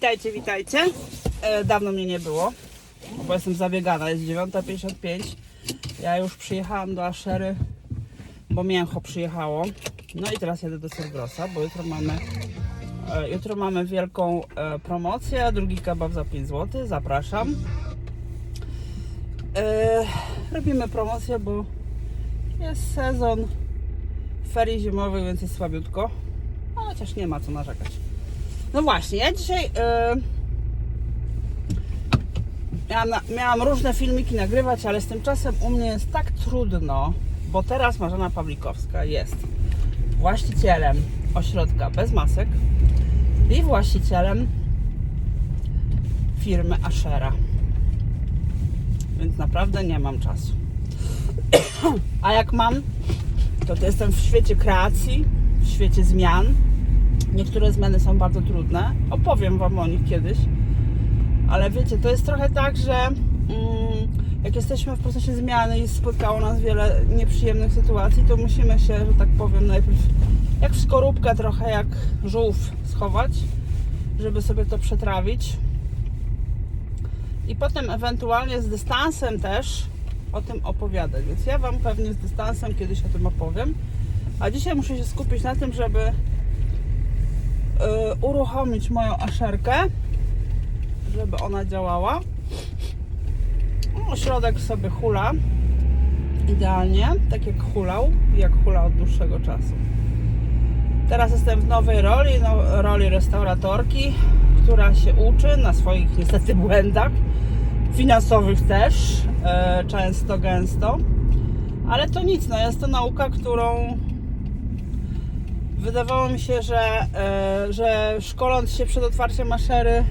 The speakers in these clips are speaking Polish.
Witajcie, witajcie. E, dawno mnie nie było, bo jestem zabiegana, jest 9.55. Ja już przyjechałam do Aszery, bo mięcho przyjechało. No i teraz jedę do Cergrosa, bo jutro mamy, e, jutro mamy wielką e, promocję, drugi kebab za 5 zł, zapraszam. E, robimy promocję, bo jest sezon ferii zimowych, więc jest słabiutko. No, chociaż nie ma co narzekać. No właśnie, ja dzisiaj yy, miałam, miałam różne filmiki nagrywać, ale z tym czasem u mnie jest tak trudno, bo teraz Marzena Pawlikowska jest właścicielem ośrodka bez masek i właścicielem firmy Ashera. Więc naprawdę nie mam czasu. A jak mam, to, to jestem w świecie kreacji, w świecie zmian. Niektóre zmiany są bardzo trudne. Opowiem Wam o nich kiedyś. Ale wiecie, to jest trochę tak, że mm, jak jesteśmy w procesie zmiany i spotkało nas wiele nieprzyjemnych sytuacji, to musimy się, że tak powiem, najpierw jak w skorupkę trochę jak żółw schować, żeby sobie to przetrawić. I potem ewentualnie z dystansem też o tym opowiadać. Więc ja Wam pewnie z dystansem kiedyś o tym opowiem. A dzisiaj muszę się skupić na tym, żeby uruchomić moją aszerkę, żeby ona działała. No, środek sobie hula idealnie, tak jak hulał, jak hula od dłuższego czasu. Teraz jestem w nowej roli, no, roli restauratorki, która się uczy na swoich niestety błędach, finansowych też, e, często, gęsto. Ale to nic, no jest to nauka, którą wydawało mi się, że, e, że szkoląc się przed otwarciem maszery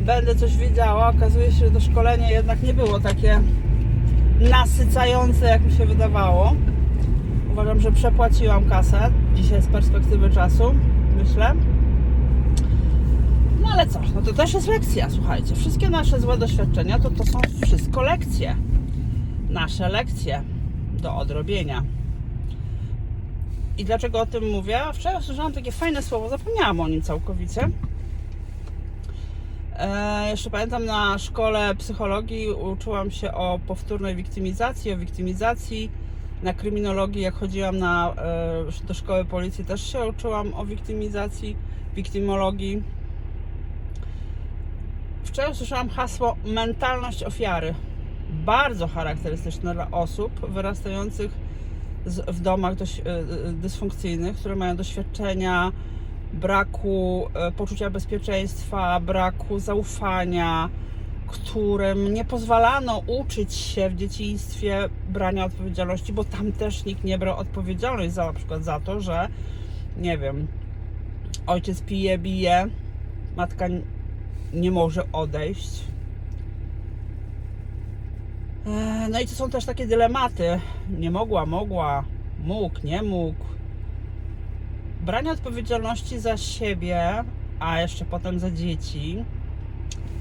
będę coś wiedziała. Okazuje się, że to szkolenie jednak nie było takie nasycające, jak mi się wydawało. Uważam, że przepłaciłam kasę dzisiaj z perspektywy czasu, myślę. No ale co, no to też jest lekcja, słuchajcie. Wszystkie nasze złe doświadczenia to, to są wszystko lekcje. Nasze lekcje do odrobienia. I dlaczego o tym mówię? Wczoraj usłyszałam takie fajne słowo, zapomniałam o nim całkowicie. E, jeszcze pamiętam na szkole psychologii uczyłam się o powtórnej wiktymizacji, o wiktymizacji. Na kryminologii, jak chodziłam na, e, do szkoły policji, też się uczyłam o wiktymizacji, wiktymologii. Wczoraj usłyszałam hasło mentalność ofiary. Bardzo charakterystyczne dla osób wyrastających w domach dość, e, e, dysfunkcyjnych, które mają doświadczenia braku e, poczucia bezpieczeństwa, braku zaufania, którym nie pozwalano uczyć się w dzieciństwie brania odpowiedzialności, bo tam też nikt nie brał odpowiedzialności za na przykład za to, że nie wiem, ojciec pije, bije, matka nie może odejść. E, No i to są też takie dylematy. Nie mogła, mogła, mógł, nie mógł. Branie odpowiedzialności za siebie, a jeszcze potem za dzieci,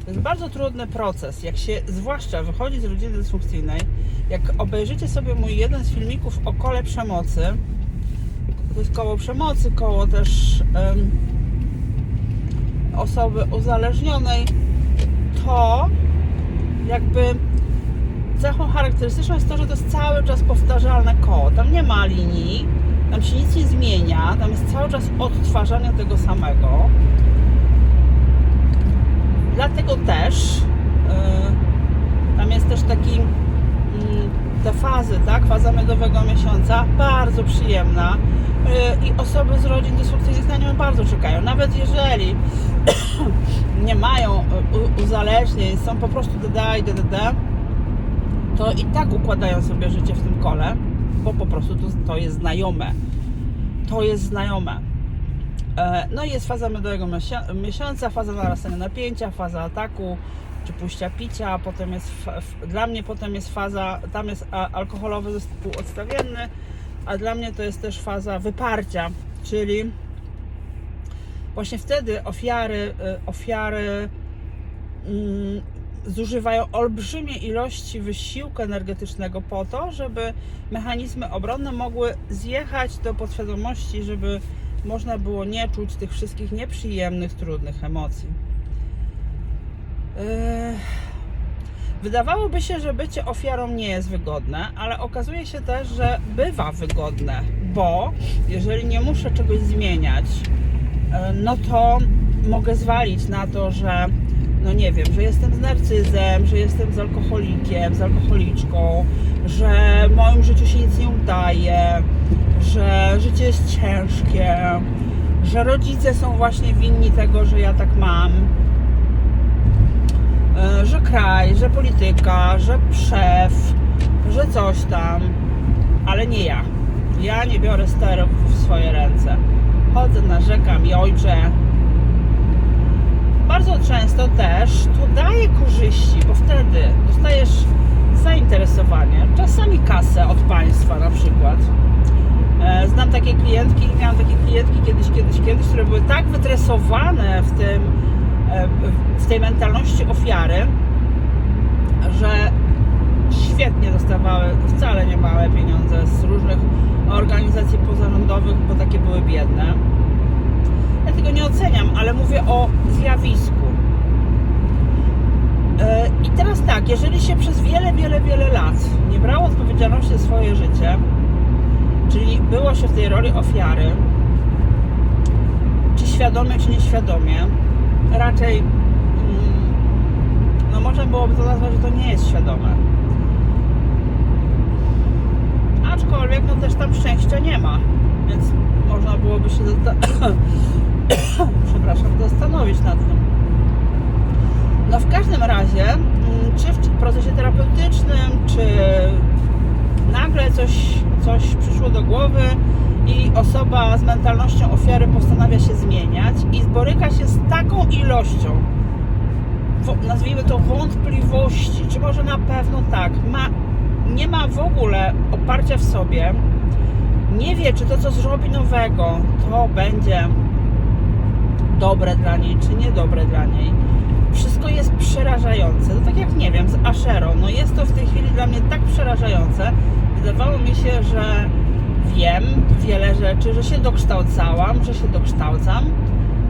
to jest bardzo trudny proces. Jak się, zwłaszcza wychodzi z rodziny dysfunkcyjnej, jak obejrzycie sobie mój jeden z filmików o kole przemocy, to jest koło przemocy, koło też em, osoby uzależnionej, to jakby cechą charakterystyczną jest to, że to jest cały czas powtarzalne koło. Tam nie ma linii, tam się nic nie zmienia, tam jest cały czas odtwarzanie tego samego. Dlatego też yy, tam jest też taki mm, te fazy, tak? Faza miodowego miesiąca bardzo przyjemna yy, i osoby z rodzin dysfunkcyjnych na nią bardzo czekają. Nawet jeżeli nie mają y, uzależnień, są po prostu DD i DDD, to i tak układają sobie życie w tym kole, bo po prostu to, to jest znajome. To jest znajome. E, No i jest faza miodowego miesią- miesiąca, faza narastania napięcia, faza ataku czy pójścia picia, potem jest, dla mnie potem jest faza, tam jest alkoholowy zespół odstawienny, a dla mnie to jest też faza wyparcia, czyli właśnie wtedy ofiary, y, ofiary mm, zużywają olbrzymie ilości wysiłku energetycznego po to, żeby mechanizmy obronne mogły zjechać do podświadomości, żeby można było nie czuć tych wszystkich nieprzyjemnych, trudnych emocji. Wydawałoby się, że bycie ofiarą nie jest wygodne, ale okazuje się też, że bywa wygodne, bo jeżeli nie muszę czegoś zmieniać, e, no to mogę zwalić na to, że no nie wiem, że jestem z narcyzem, że jestem z alkoholikiem, z alkoholiczką, że w moim życiu się nic nie udaje, że życie jest ciężkie, że rodzice są właśnie winni tego, że ja tak mam e, że kraj, że polityka, że szef, że coś tam, ale nie ja. Ja nie biorę sterów w swoje ręce. Chodzę, narzekam i ojcze. Bardzo często też to daje korzyści, bo wtedy dostajesz zainteresowanie, czasami kasę od państwa na przykład. E, Znam takie klientki, miałam takie klientki kiedyś, kiedyś, kiedyś, które były tak wytresowane w tym, e, w tej mentalności ofiary, że świetnie dostawały wcale nie małe pieniądze z różnych organizacji pozarządowych, bo takie były biedne. Ja tego nie oceniam, ale mówię o zjawisku. E, I teraz tak, jeżeli się przez wiele, wiele, wiele lat nie brało odpowiedzialności za swoje życie, czyli było się w tej roli ofiary, czy świadomie, czy nieświadomie, raczej mm, no można byłoby to nazwać, że to nie jest świadome. Aczkolwiek no też tam szczęścia nie ma, więc można byłoby się przepraszam, zastanowić nad tym. No w każdym razie, mm, czy w procesie terapeutycznym, czy nagle coś, coś przyszło do głowy i osoba z mentalnością ofiary postanawia się zmieniać i boryka się z taką ilością, nazwijmy to wątpliwości, czy może na pewno tak, ma, nie ma w ogóle oparcia w sobie, nie wie, czy to, co zrobi nowego, to będzie dobre dla niej, czy niedobre dla niej. Wszystko jest przerażające. To tak jak nie wiem, z Asherą. No jest to w tej chwili dla mnie tak przerażające. Wydawało mi się, że wiem wiele rzeczy, że się dokształcałam, że się dokształcam,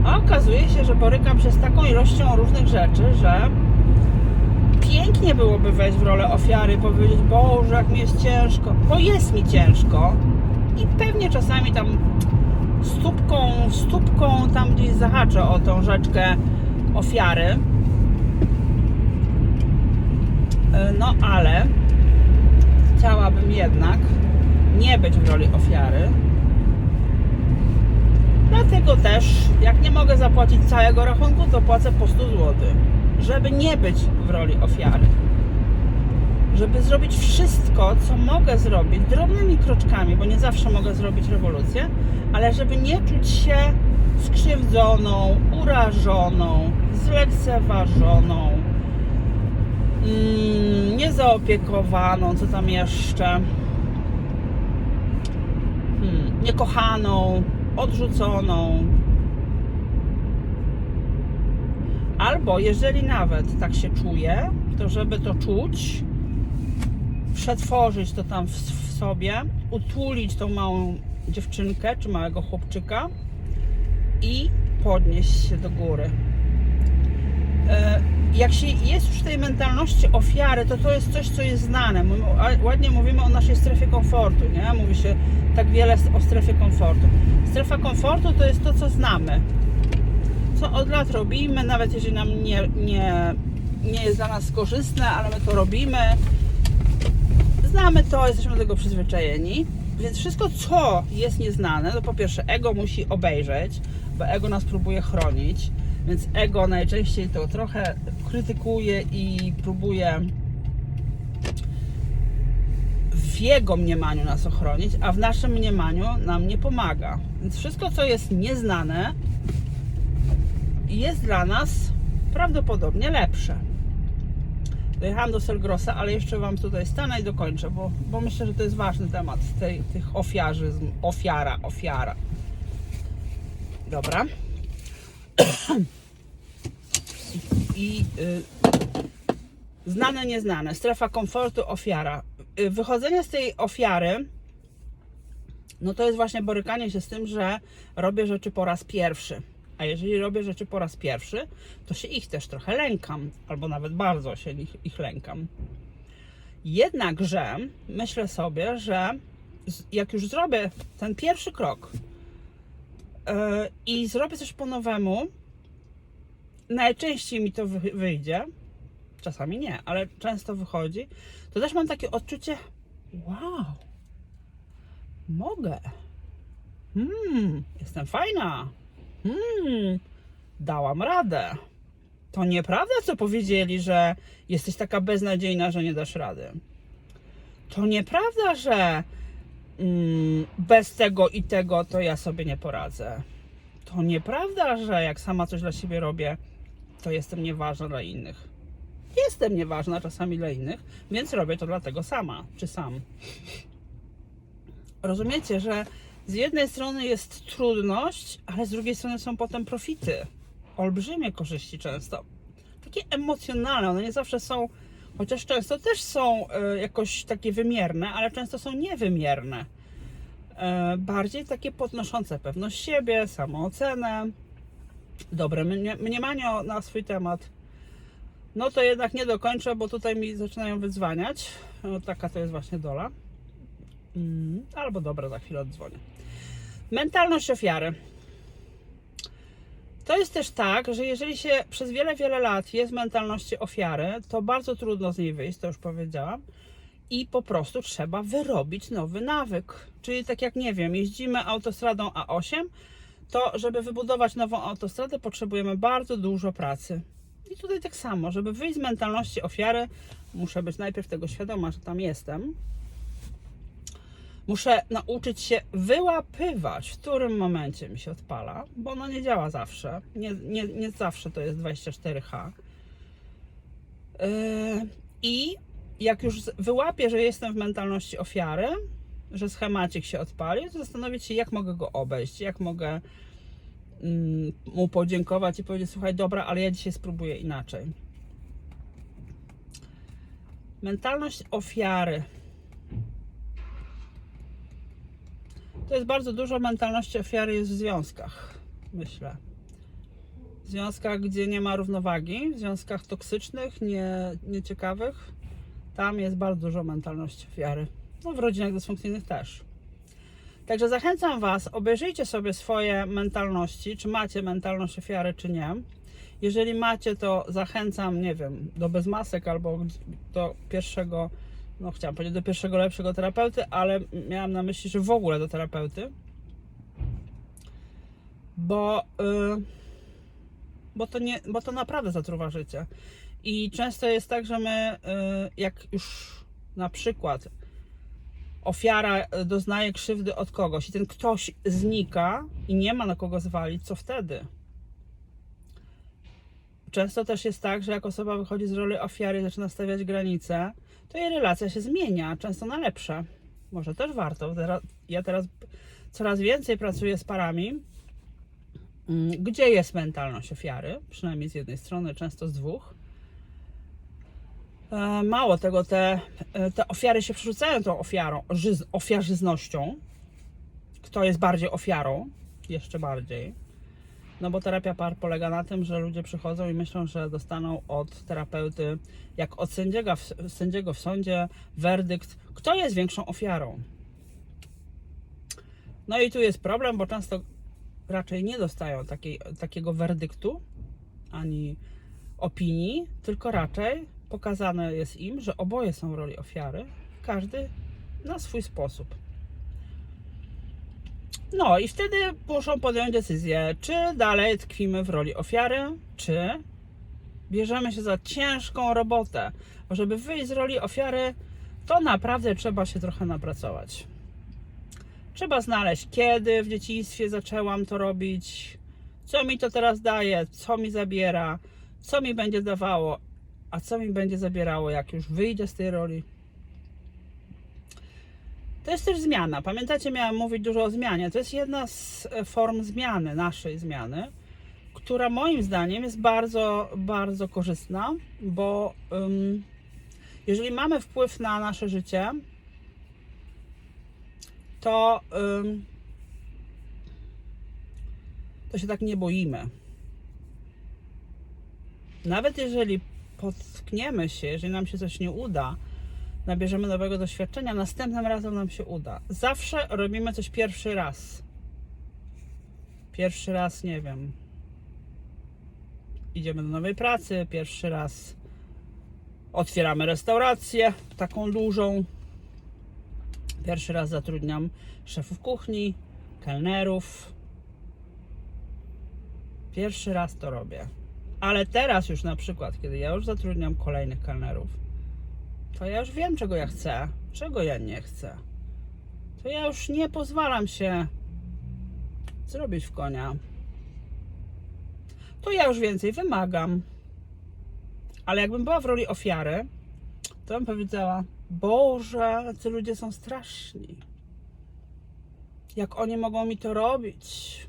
a okazuje się, że borykam się z taką ilością różnych rzeczy, że pięknie byłoby wejść w rolę ofiary, powiedzieć, Boże, jak mi jest ciężko, bo jest mi ciężko i pewnie czasami tam stópką, stópką tam gdzieś zahaczę o tą rzeczkę ofiary. E, No ale chciałabym jednak nie być w roli ofiary. Dlatego też, jak nie mogę zapłacić całego rachunku, to płacę po 100 zł, żeby nie być w roli ofiary. Żeby zrobić wszystko, co mogę zrobić drobnymi kroczkami, bo nie zawsze mogę zrobić rewolucję, ale żeby nie czuć się skrzywdzoną, urażoną, zlekceważoną, mm, niezaopiekowaną, co tam jeszcze, hmm, niekochaną, odrzuconą. Albo jeżeli nawet tak się czuję, to żeby to czuć, przetworzyć to tam w, w sobie, utulić tą małą dziewczynkę czy małego chłopczyka i podnieść się do góry. E, Jak się jest już w tej mentalności ofiary, to to jest coś, co jest znane. My ładnie mówimy o naszej strefie komfortu, nie? Mówi się tak wiele o strefie komfortu. Strefa komfortu to jest to, co znamy. Co od lat robimy, nawet jeżeli nam nie, nie, nie jest dla nas korzystne, ale my to robimy. Znamy to, jesteśmy do tego przyzwyczajeni. Więc wszystko, co jest nieznane, to po pierwsze ego musi obejrzeć, bo ego nas próbuje chronić, więc ego najczęściej to trochę krytykuje i próbuje w jego mniemaniu nas ochronić, a w naszym mniemaniu nam nie pomaga. Więc wszystko, co jest nieznane, jest dla nas prawdopodobnie lepsze. Dojechałam do Selgrosa, ale jeszcze Wam tutaj stanę i dokończę, bo, bo myślę, że to jest ważny temat tej, tych ofiarzyzm, ofiara, ofiara. Dobra. I y, znane, nieznane, strefa komfortu, ofiara. Y, wychodzenie z tej ofiary, no to jest właśnie borykanie się z tym, że robię rzeczy po raz pierwszy. A jeżeli robię rzeczy po raz pierwszy, to się ich też trochę lękam, albo nawet bardzo się ich, ich lękam. Jednakże myślę sobie, że jak już zrobię ten pierwszy krok yy, i zrobię coś po nowemu, najczęściej mi to wy- wyjdzie, czasami nie, ale często wychodzi, to też mam takie odczucie, wow, mogę. Hmm, jestem fajna. Hmm, dałam radę. To nieprawda, co powiedzieli, że jesteś taka beznadziejna, że nie dasz rady. To nieprawda, że mm, bez tego i tego to ja sobie nie poradzę. To nieprawda, że jak sama coś dla siebie robię, to jestem nieważna dla innych. Jestem nieważna czasami dla innych, więc robię to dlatego sama, czy sam. Rozumiecie, że z jednej strony jest trudność, ale z drugiej strony są potem profity. Olbrzymie korzyści często. Takie emocjonalne, one nie zawsze są, chociaż często też są e, jakoś takie wymierne, ale często są niewymierne. E, bardziej takie podnoszące pewność siebie, samoocenę, dobre mnie- mniemanie na swój temat. No to jednak nie dokończę, bo tutaj mi zaczynają wyzwaniać. Taka to jest właśnie dola. Mm, albo dobra, za chwilę oddzwonię. Mentalność ofiary. To jest też tak, że jeżeli się przez wiele, wiele lat jest w mentalności ofiary, to bardzo trudno z niej wyjść, to już powiedziałam. I po prostu trzeba wyrobić nowy nawyk. Czyli tak jak nie wiem, jeździmy autostradą A8, to żeby wybudować nową autostradę potrzebujemy bardzo dużo pracy. I tutaj tak samo, żeby wyjść z mentalności ofiary, muszę być najpierw tego świadoma, że tam jestem. Muszę nauczyć się wyłapywać, w którym momencie mi się odpala, bo ono nie działa zawsze. Nie, nie, nie zawsze to jest 24H. Yy, I jak już wyłapię, że jestem w mentalności ofiary, że schemacik się odpali, to zastanowić się, jak mogę go obejść, jak mogę mm, mu podziękować i powiedzieć: Słuchaj, dobra, ale ja dzisiaj spróbuję inaczej. Mentalność ofiary. To jest bardzo dużo mentalności ofiary jest w związkach, myślę. W związkach, gdzie nie ma równowagi, w związkach toksycznych, nie, nieciekawych, tam jest bardzo dużo mentalności ofiary. No w rodzinach dysfunkcyjnych też. Także zachęcam Was, obejrzyjcie sobie swoje mentalności, czy macie mentalność ofiary, czy nie. Jeżeli macie, to zachęcam, nie wiem, do bezmasek albo do pierwszego, no chciałam powiedzieć do pierwszego lepszego terapeuty, ale miałam na myśli, że w ogóle do terapeuty. Bo, yy, bo, to, nie, bo to naprawdę zatruwa życie. I często jest tak, że my, yy, jak już na przykład ofiara doznaje krzywdy od kogoś i ten ktoś znika i nie ma na kogo zwalić, co wtedy? Często też jest tak, że jak osoba wychodzi z roli ofiary zaczyna stawiać granice, to jej relacja się zmienia, często na lepsze. Może też warto. Ja teraz coraz więcej pracuję z parami, mm, gdzie jest mentalność ofiary, przynajmniej z jednej strony, często z dwóch. E, Mało tego, te, e, te ofiary się przerzucają tą ofiarą, ofiarzyznością. Kto jest bardziej ofiarą? Jeszcze bardziej. No bo terapia par polega na tym, że ludzie przychodzą i myślą, że dostaną od terapeuty, jak od sędziego w, sędziego w sądzie, werdykt, kto jest większą ofiarą. No i tu jest problem, bo często raczej nie dostają takiej, takiego werdyktu ani opinii, tylko raczej pokazane jest im, że oboje są w roli ofiary, każdy na swój sposób. No i wtedy muszą podjąć decyzję, czy dalej tkwimy w roli ofiary, czy bierzemy się za ciężką robotę. Bo żeby wyjść z roli ofiary, to naprawdę trzeba się trochę napracować. Trzeba znaleźć, kiedy w dzieciństwie zaczęłam to robić, co mi to teraz daje, co mi zabiera, co mi będzie dawało, a co mi będzie zabierało, jak już wyjdę z tej roli. To jest też zmiana. Pamiętacie, miałam mówić dużo o zmianie. To jest jedna z e, form zmiany, naszej zmiany, która moim zdaniem jest bardzo, bardzo korzystna, bo ym, jeżeli mamy wpływ na nasze życie, to, ym, to się tak nie boimy. Nawet jeżeli potkniemy się, jeżeli nam się coś nie uda, nabierzemy nowego doświadczenia, następnym razem nam się uda. Zawsze robimy coś pierwszy raz. Pierwszy raz, nie wiem, idziemy do nowej pracy, pierwszy raz otwieramy restaurację, taką dużą. Pierwszy raz zatrudniam szefów kuchni, kelnerów. Pierwszy raz to robię. Ale teraz już na przykład, kiedy ja już zatrudniam kolejnych kelnerów, to ja już wiem, czego ja chcę, czego ja nie chcę. To ja już nie pozwalam się zrobić w konia. To ja już więcej wymagam. Ale jakbym była w roli ofiary, to bym powiedziała: Boże, ci ludzie są straszni. Jak oni mogą mi to robić?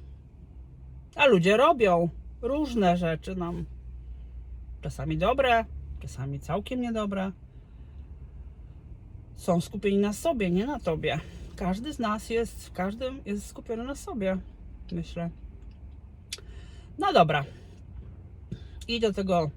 A ludzie robią różne rzeczy nam. Czasami dobre, czasami całkiem niedobre. Są skupieni na sobie, nie na tobie. Każdy z nas jest, każdy jest skupiony na sobie, myślę. No dobra. I do tego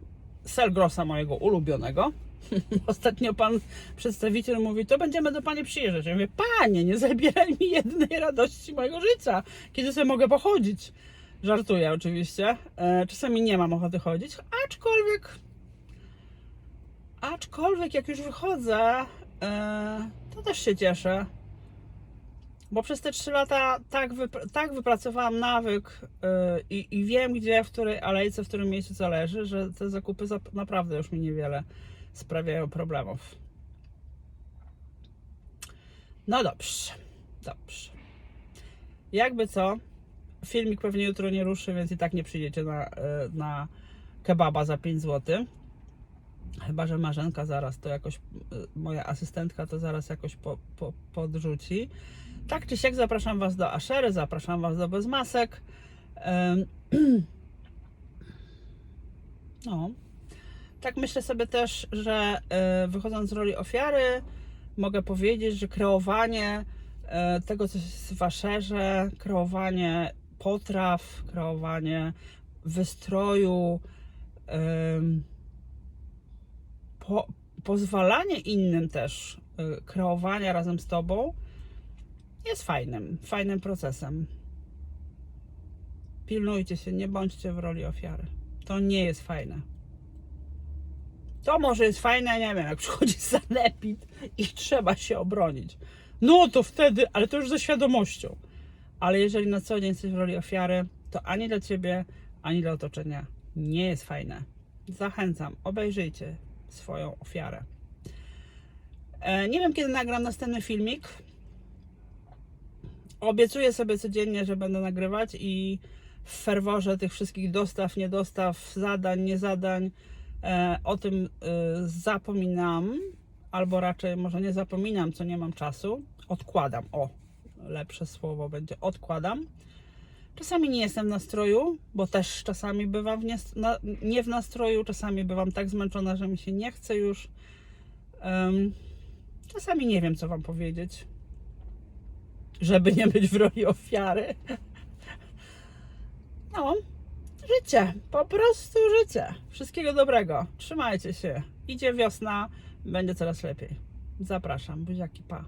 Selgrosa mojego ulubionego. Ostatnio pan przedstawiciel mówi, to będziemy do pani przyjeżdżać. Ja mówię, panie, nie zabieraj mi jedynej radości mojego życia, kiedy sobie mogę pochodzić. Żartuję oczywiście. E, czasami nie mam ochoty chodzić, aczkolwiek aczkolwiek jak już wychodzę, to też się cieszę. Bo przez te 3 lata tak, wypr- tak wypracowałam nawyk yy, i, i wiem, gdzie, w której alejce, w którym miejscu zależy, że te zakupy naprawdę już mi niewiele sprawiają problemów. No dobrze, dobrze. Jakby co, filmik pewnie jutro nie ruszy, więc i tak nie przyjdziecie na, yy, na kebaba za 5 zł. Chyba, że Marzenka zaraz to jakoś, yy, moja asystentka to zaraz jakoś po, po, podrzuci. Tak czy siak zapraszam Was do Aszery, zapraszam Was do Bez Masek. Em, No. Tak myślę sobie też, że e, wychodząc z roli ofiary, mogę powiedzieć, że kreowanie e, tego, co jest w Aszerze, kreowanie potraw, kreowanie wystroju, po, pozwalanie innym też e, kreowania razem z Tobą, jest fajnym, fajnym procesem. Pilnujcie się, nie bądźcie w roli ofiary. To nie jest fajne. To może jest fajne, nie wiem, jak przychodzi sanepid i trzeba się obronić. No to wtedy, ale to już ze świadomością. Ale jeżeli na co dzień jesteś w roli ofiary, to ani dla ciebie, ani dla otoczenia nie jest fajne. Zachęcam, obejrzyjcie swoją ofiarę. E, nie wiem, kiedy nagram następny filmik. Obiecuję sobie codziennie, że będę nagrywać i w ferworze tych wszystkich dostaw, niedostaw, zadań, niezadań e, o tym e, zapominam, albo raczej może nie zapominam, co nie mam czasu. Odkładam. O, lepsze słowo będzie. Odkładam. Czasami nie jestem w nastroju, bo też czasami bywam w nie, na, nie w nastroju, czasami bywam tak zmęczona, że mi się nie chce już. Em, czasami nie wiem, co Wam powiedzieć żeby nie być w roli ofiary. No, życie, po prostu życie. Wszystkiego dobrego. Trzymajcie się. Idzie wiosna, będzie coraz lepiej. Zapraszam, buziaki, pa.